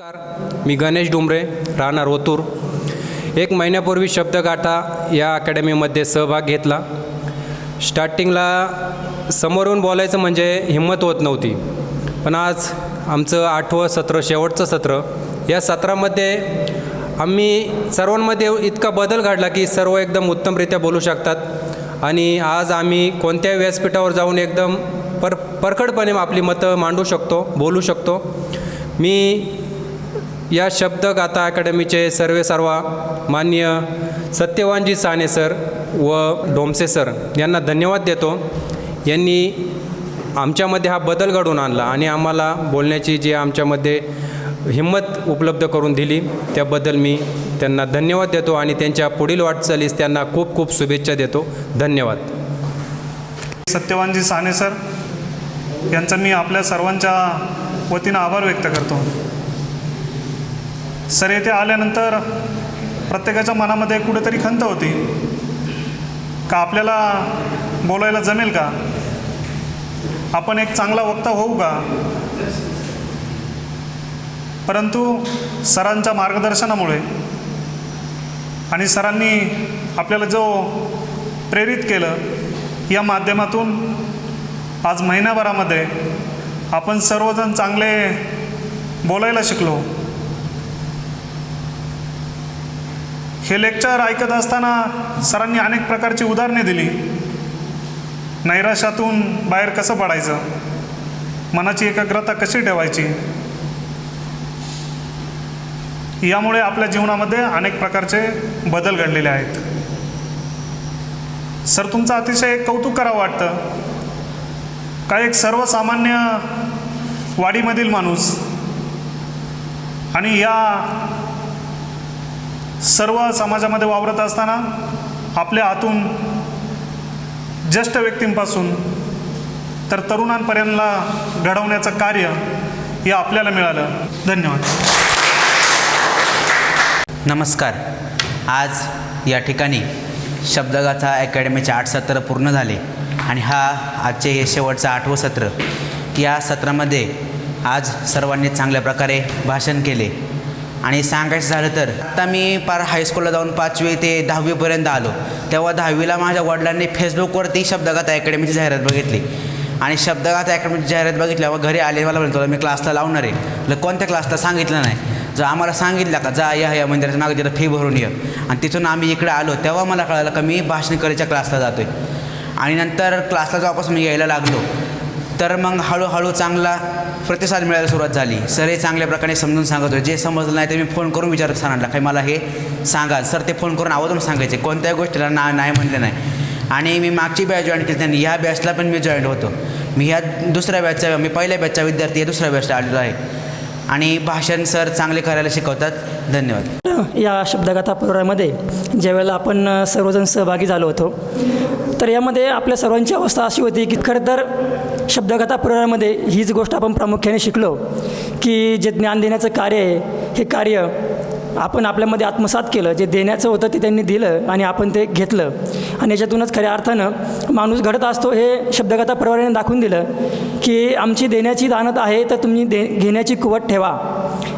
नमस्कार. मी गणेश डुमरे राहणार ओतूर. एक महिन्यापूर्वी शब्दगाठा या अकॅडमीमध्ये सहभाग घेतला. स्टार्टिंगला समोरून बोलायचं म्हणजे हिंमत होत नव्हती. पण आज आमचं आठवं सत्र शेवटचं सत्र या सत्रामध्ये आम्ही सर्वांमध्ये इतका बदल घडला की सर्व एकदम उत्तमरित्या बोलू शकतात. आणि आज आम्ही कोणत्याही व्यासपीठावर जाऊन एकदम पर परखडपणे आपली मतं मांडू शकतो बोलू शकतो. मी या शब्दगाथा अकॅडमीचे सर्वे सर्वा मान्य सत्यवानजी साने सर व डोमसे सर यांना धन्यवाद देतो. यांनी आमच्यामध्ये हा बदल घडवून आणला आणि आम्हाला बोलण्याची जी आमच्यामध्ये हिंमत उपलब्ध करून दिली त्याबद्दल मी त्यांना धन्यवाद देतो आणि त्यांच्या पुढील वाटचालीस त्यांना खूप खूप शुभेच्छा देतो. धन्यवाद. सत्यवानजी साने सर यांचा मी आपल्या सर्वांच्या वतीनं आभार व्यक्त करतो. सर येथे आल्यानंतर प्रत्येकाच्या मनामध्ये कुठेतरी खंत होती. का आपल्याला बोलायला जमेल का? आपण एक चांगला वक्ता होऊ का? परंतु सरांच्या मार्गदर्शनामुळे आणि सरांनी आपल्याला जो प्रेरित केलं या माध्यमातून आज महिन्याभरामध्ये आपण सर्वजण चांगले बोलायला शिकलो. हे लेक्चर ऐकत असताना सरांनी अनेक प्रकारची उदाहरणे दिली. नैराश्यातून बाहेर कसं पडायचं? मनाची एकाग्रता कशी ठेवायची? यामुळे आपल्या जीवनामध्ये अनेक प्रकारचे बदल घडलेले आहेत. सर तुमचं अतिशय कौतुक करावं वाटतं. का एक सर्वसामान्य वाडीमधील माणूस आणि या सर्व समाजामध्ये वावरत असताना आपल्या हातून ज्येष्ठ व्यक्तींपासून तर तरुणांपर्यंतला घडवण्याचं कार्य हे आपल्याला मिळालं. धन्यवाद. नमस्कार. आज या ठिकाणी शब्दगाथा अकॅडमीचे आठ सत्र पूर्ण झाले आणि हा आजचे हे शेवटचं आठवं सत्र. या सत्रामध्ये आज सर्वांनी चांगल्या प्रकारे भाषण केले. आणि सांगायचं झालं तर आता मी पार हायस्कूलला जाऊन पाचवी ते दहावीपर्यंत आलो. तेव्हा दहावीला माझ्या वडिलांनी फेसबुकवरती शब्दगाथा अकॅडमीची जाहिरात बघितली. आणि शब्दगाथा अकॅडमीची जाहिरात बघितल्यावर घरी आले मला म्हणतो मी क्लासला लावणार आहे. कोणत्या क्लासला सांगितलं नाही. जर आम्हाला सांगितलं का? जा या या मंदिराच्या मागे तिथं फी भरून ये. आणि तिथून आम्ही इकडे आलो. तेव्हा मला कळालं का मी भाषणकरीच्या क्लासला जातो आहे आणि नंतर क्लासला जेव्हापासून मी यायला लागलो. तर मग हळूहळू चांगला प्रतिसाद मिळायला सुरुवात झाली. सर हे चांगल्या प्रकारे समजून सांगत होते जे समजलं नाही ते मी फोन करून विचारत सरांना. काही मला हे सांगा सर ते फोन करून आवाजून सांगायचे. कोणत्याही गोष्टीला ना नाही म्हणले नाही. आणि मी मागची बॅच जॉईन केली त्यांनी. ह्या बॅचला पण मी जॉईन होतो. मी ह्या दुसऱ्या बॅचचा मी पहिल्या बॅचचा विद्यार्थी या दुसऱ्या बॅचला आलेलो आहे. आणि भाषण सर चांगले करायला शिकवतात. धन्यवाद. या शब्दगाथा प्रोग्राममध्ये ज्यावेळेला आपण सर्वजण सहभागी झालो होतो तर यामध्ये आपल्या सर्वांची अवस्था अशी होती की खरं तर शब्दगाथा प्रोग्राममध्ये हीच गोष्ट आपण प्रामुख्याने शिकलो की जे ज्ञान देण्याचं कार्य आहे हे कार्य आपण आपल्यामध्ये आत्मसात केलं जे देण्याचं होतं ते त्यांनी दिलं आणि आपण ते घेतलं. आणि याच्यातूनच खऱ्या अर्थानं माणूस घडत असतो हे शब्दगाथा प्रवाराने दाखवून दिलं की आमची देण्याची दानत आहे तर तुम्ही दे घेण्याची कुवत ठेवा.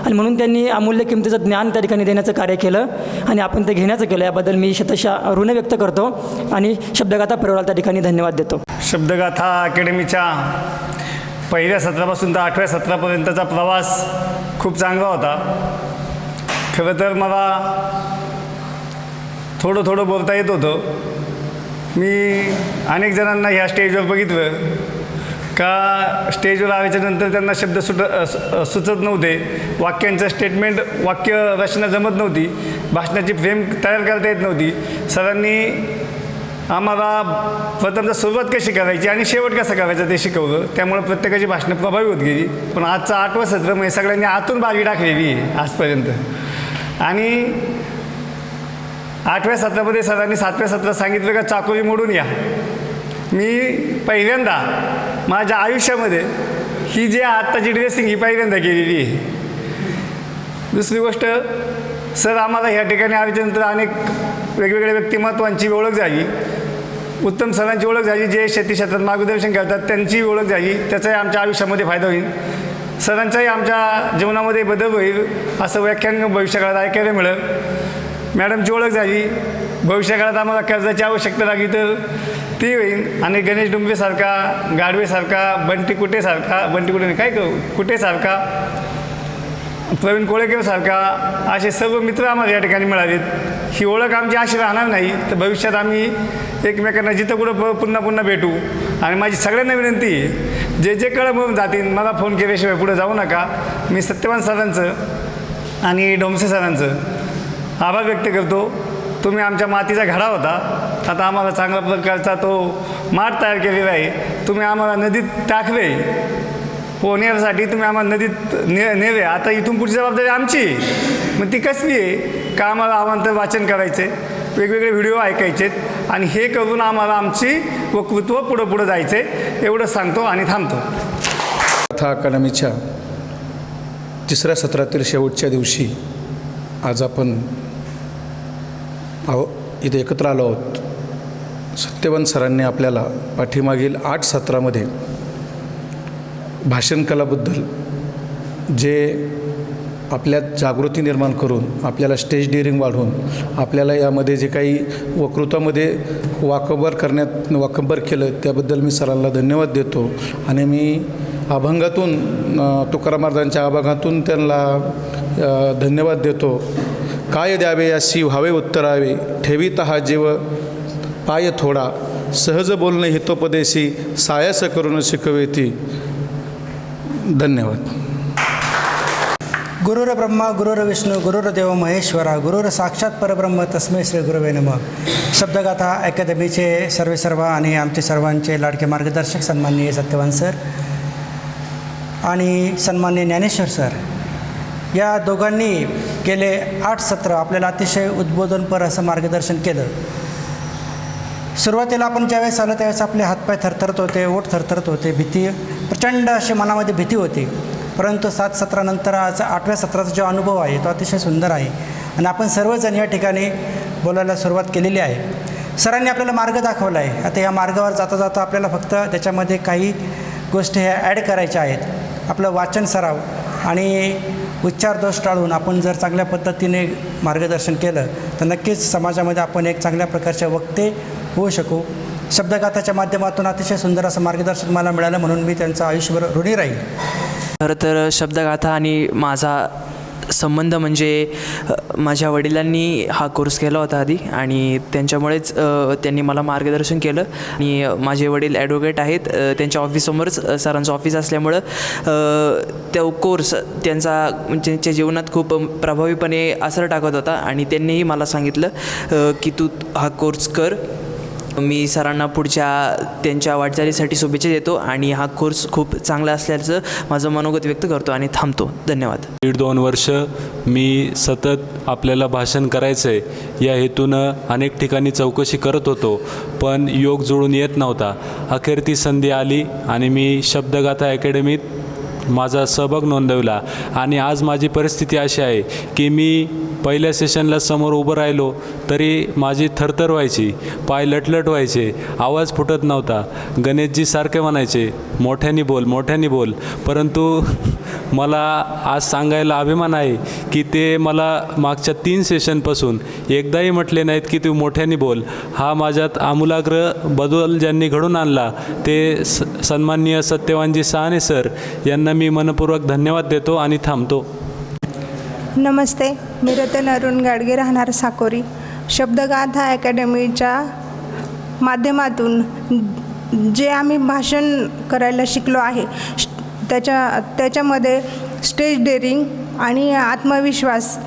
आणि म्हणून त्यांनी अमूल्य किमतीचं ज्ञान त्या ठिकाणी देण्याचं कार्य केलं आणि आपण ते घेण्याचं केलं. याबद्दल मी शतशा ऋण व्यक्त करतो आणि शब्दगाथा प्रवाराला त्या ठिकाणी धन्यवाद देतो. शब्दगाथा अकॅडमीच्या पहिल्या सत्रापासून तर आठव्या सत्रापर्यंतचा प्रवास खूप चांगला होता. खरं तर मला थोडं थोडं बोलता येत होतं. मी अनेक जणांना ह्या स्टेजवर बघितलं. का स्टेजवर आल्याच्यानंतर त्यांना शब्द सुट सुचत नव्हते. वाक्यांचं स्टेटमेंट वाक्य रचना जमत नव्हती. भाषणाची फ्रेम तयार करता येत नव्हती. सरांनी आम्हाला प्रथमतः सुरुवात कशी करायची आणि शेवट कसा करायचा ते शिकवलं. त्यामुळे प्रत्येकाची भाषणं प्रभावी होत गेली. पण आजचं आठवं सत्र म्हणजे सगळ्यांनी आतून बाजी टाकलेली आहे आजपर्यंत. आणि आठव्या सत्रामध्ये सरांनी सातव्या सत्रात सांगितलं का चाकोरी मोडून या. मी पहिल्यांदा माझ्या आयुष्यामध्ये ही जी आत्ताची ड्रेसिंग ही पहिल्यांदा केलेली आहे. दुसरी गोष्ट सर आम्हाला ह्या ठिकाणी आल्याच्यानंतर अनेक वेगवेगळ्या व्यक्तिमत्वांची ओळख झाली. उत्तम सरांची ओळख झाली जे शेती क्षेत्रात मार्गदर्शन करतात त्यांची ओळख झाली. त्याचाही आमच्या आयुष्यामध्ये फायदा होईल. सरांचाही आमच्या जीवनामध्ये बदल होईल असं व्याख्यान भविष्यकाळात ऐकायला मिळेल. मॅडमची ओळख झाली. भविष्यकाळात आम्हाला कर्जाची आवश्यकता लागली तर ती होईल. आणि गणेश डुंबेसारखा गाडवेसारखा बंटी कुटेसारखा बंटी कुटे नाही, काय करू? कुटेसारखा प्रवीण कोळेकरसारखा असे सर्व मित्र आम्हाला या ठिकाणी मिळालेत. ही ओळख आमची अशी राहणार नाही तर भविष्यात आम्ही एकमेकांना जिथं कुठं पुन्हा पुन्हा भेटू. आणि माझी सगळ्यांना विनंती आहे जे जे कळं म्हणून जातील मला फोन केल्याशिवाय पुढे जाऊ नका. मी सत्यवान सरांचं आणि डोमसे सरांचं आभार व्यक्त करतो. तुम्ही आमच्या मातीचा घडा होता. आता आम्हाला चांगल्या प्रकारचा तो माठ तयार केलेला आहे. तुम्ही आम्हाला नदीत टाकले. पोहण्यासाठी तुम्ही आम्हाला नदीत ने नेवे आता इथून पुढची जबाबदारी आमची. मग ती कसली आहे? का आम्हाला आवांतर वाचन करायचे? वेगवेगळे व्हिडिओ ऐकायचेत आणि हे करून आम्हाला आमची वक्तृत्व पुढं पुढं जायचे. एवढं सांगतो आणि थांबतो. कथा अकादमीच्या तिसऱ्या सत्रातील शेवटच्या दिवशी आज आपण अहो इथे एकत्र आलो आहोत. सत्यवान सरांनी आपल्याला पाठीमागील आठ सत्रामध्ये भाषणकलाबद्दल जे आपल्यात जागृती निर्माण करून आपल्याला स्टेज डिअरिंग वाढवून आपल्याला यामध्ये जे काही वक्तृत्वामध्ये वाकबर करण्यात वाकबर केलं त्याबद्दल मी सरांना धन्यवाद देतो. आणि मी अभंगातून तुकाराम महाराजांच्या अभंगातून त्यांना धन्यवाद देतो. काय द्यावे अशी व्हावे उत्तरावे. ठेवीत हा जीव. पाय थोडा. सहज बोलणे हितोपदेशी. सायास करून शिकवेती. धन्यवाद. गुरुर ब्रह्मा गुरुर विष्णू गुरुर्देव महेश्वरा गुरुर साक्षात परब्रह्म तस्मै श्री गुरुवे नम. शब्दगाथा अकॅदमीचे सर्वे सर्व आणि आमचे सर्वांचे लाडके मार्गदर्शक सन्माननीय सत्यवान सर आणि सन्माननीय ज्ञानेश्वर सर. या दोघांनी गेले आठ सत्र. आपल्याला अतिशय उद्बोधनपर असं मार्गदर्शन केलं. सुरुवातीला आपण ज्यावेळेस आलो त्यावेळेस आपले हातपाय थरथरत होते ओठ थरथरत होते भीती प्रचंड अशी मनामध्ये भीती होती. परंतु सात सत्रानंतर आज आठव्या सत्राचा जो अनुभव आहे तो अतिशय सुंदर आहे. आणि आपण सर्वजण या ठिकाणी बोलायला सुरुवात केलेली आहे. सरांनी आपल्याला मार्ग दाखवला आहे. आता या मार्गावर जाता जाता आपल्याला फक्त त्याच्यामध्ये काही गोष्टी ह्या ॲड करायच्या आहेत. आपलं वाचन सराव आणि उच्चार दोष टाळून आपण जर चांगल्या पद्धतीने मार्गदर्शन केलं तर नक्कीच समाजामध्ये आपण एक चांगल्या प्रकारचे वक्ते होऊ शकू. शब्दगाथाच्या माध्यमातून अतिशय सुंदर असं मार्गदर्शन मला मिळालं म्हणून मी त्यांचं आयुष्यभर ऋणी राहील. खरं तर शब्दगाथा आणि माझा संबंध म्हणजे माझ्या वडिलांनी हा कोर्स केला होता आधी आणि त्यांच्यामुळेच त्यांनी मला मार्गदर्शन केलं. आणि माझे वडील ॲडव्होकेट आहेत. त्यांच्या ऑफिससमोरच सरांचं ऑफिस असल्यामुळं तो कोर्स त्यांचा म्हणजे त्यांच्या जीवनात खूप प्रभावीपणे असर टाकत होता आणि त्यांनीही मला सांगितलं की तू हा कोर्स कर. मी सरांना पुढच्या त्यांच्या वाटचालीसाठी शुभेच्छा देतो आणि हा कोर्स खूप चांगला असल्याचं माझं मनोगत व्यक्त करतो आणि थांबतो. धन्यवाद. दीड दोन वर्ष मी सतत आपल्याला भाषण करायचं आहे या हेतूनं अनेक ठिकाणी चौकशी करत होतो पण योग जुळून येत नव्हता. अखेर ती संधी आली आणि मी शब्दगाथा अकॅडमीत माझा सहभाग नोंदवला. आणि आज माझी परिस्थिती अशी आहे की मी पहिल्या सेशनला समोर उभं राहिलो तरी माझी थरथर व्हायची पाय लटलट व्हायचे आवाज फुटत नव्हता. गणेशजी सारखे म्हणायचे मोठ्याने बोल मोठ्याने बोल. परंतु मला आज सांगायला अभिमान आहे की ते मला मागच्या तीन सेशनपासून एकदाही म्हटले नाहीत की तू मोठ्याने बोल. हा माझ्यात आमूलाग्र बदल ज्यांनी घडून आणला ते स सन्माननीय सत्यवानजी सहाने सर यांना मी मनपूर्वक धन्यवाद देतो आणि थांबतो. नमस्ते मी रतन अरुण गाडगे राहणार साकोरी. शब्दगाथा अकॅडमीच्या माध्यमातून जे आम्ही भाषण करायला शिकलो आहे त्याच्या त्याच्यामध्ये स्टेज डेअरिंग आणि आत्मविश्वास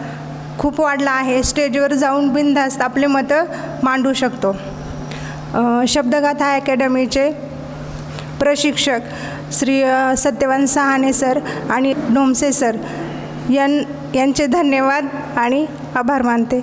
खूप वाढला आहे. स्टेजवर जाऊन बिनधास्त आपले मतं मांडू शकतो. शब्दगाथा अकॅडमीचे प्रशिक्षक श्री सत्यवान सहाने सर आणि ढोमसे सर यां यांचे धन्यवाद आणि आभार मानते.